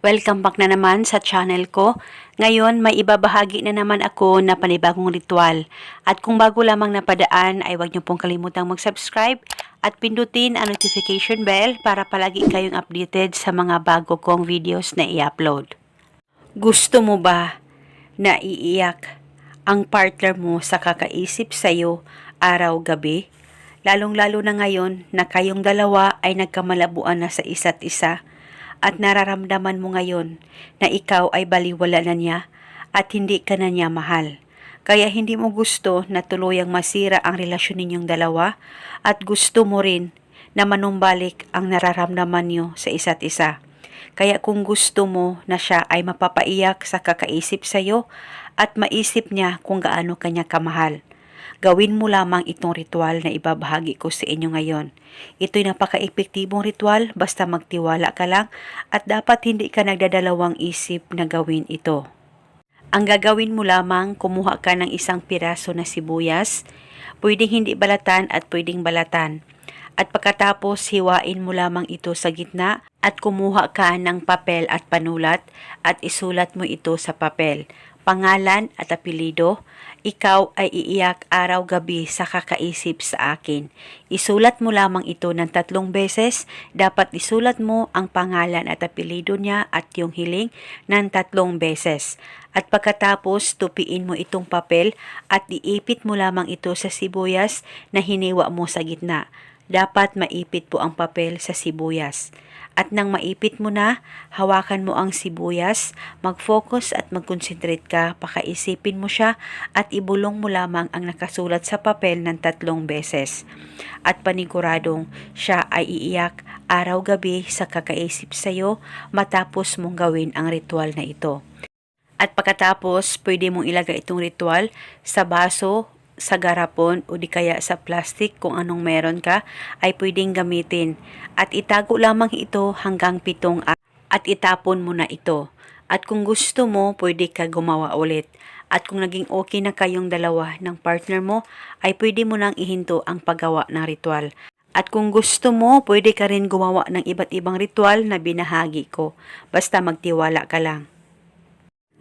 Welcome back na naman sa channel ko. Ngayon, may ibabahagi na naman ako na panibagong ritual. At kung bago lamang napadaan, ay huwag niyo pong kalimutang mag-subscribe at pindutin ang notification bell para palagi kayong updated sa mga bago kong videos na i-upload. Gusto mo ba na iiyak ang partner mo sa kakaisip sa'yo araw-gabi? Lalong-lalo na ngayon na kayong dalawa ay nagkamalabuan na sa isa't isa at nararamdaman mo ngayon na ikaw ay baliwala na niya at hindi ka na niya mahal. Kaya hindi mo gusto na tuluyang masira ang relasyon ninyong dalawa at gusto mo rin na manumbalik ang nararamdaman niyo sa isa't isa. Kaya kung gusto mo na siya ay mapapaiyak sa kakaisip sa'yo at maisip niya kung gaano kanya kamahal, gawin mo lamang itong ritual na ibabahagi ko sa inyo ngayon. Ito'y napaka-epektibong ritual basta magtiwala ka lang at dapat hindi ka nagdadalawang isip na gawin ito. Ang gagawin mo lamang, kumuha ka ng isang piraso na sibuyas, pwedeng hindi balatan at pwedeng balatan. At pagkatapos, hiwain mo lamang ito sa gitna at kumuha ka ng papel at panulat at isulat mo ito sa papel. Pangalan at apelido, ikaw ay iiyak araw-gabi sa kakaisip sa akin. Isulat mo lamang ito ng tatlong beses. Dapat isulat mo ang pangalan at apelido niya at yung hiling ng tatlong beses. At pagkatapos, tupiin mo itong papel at iipit mo lamang ito sa sibuyas na hiniwa mo sa gitna. Dapat maipit po ang papel sa sibuyas. At nang maipit mo na, hawakan mo ang sibuyas, mag-focus at mag-concentrate ka, pakaisipin mo siya at ibulong mo lamang ang nakasulat sa papel ng tatlong beses. At paniguradong siya ay iiyak araw-gabi sa kakaisip sa'yo matapos mong gawin ang ritual na ito. At pagkatapos, pwede mong ilagay itong ritual sa baso sa garapon o di kaya sa plastic kung anong meron ka ay pwedeng gamitin at itago lamang ito hanggang pitong a- at itapon mo na ito. At kung gusto mo, pwede ka gumawa ulit. At kung naging okay na kayong dalawa ng partner mo, ay pwede mo nang ihinto ang paggawa ng ritual. At kung gusto mo, pwede ka rin gumawa ng iba't ibang ritual na binahagi ko. Basta magtiwala ka lang.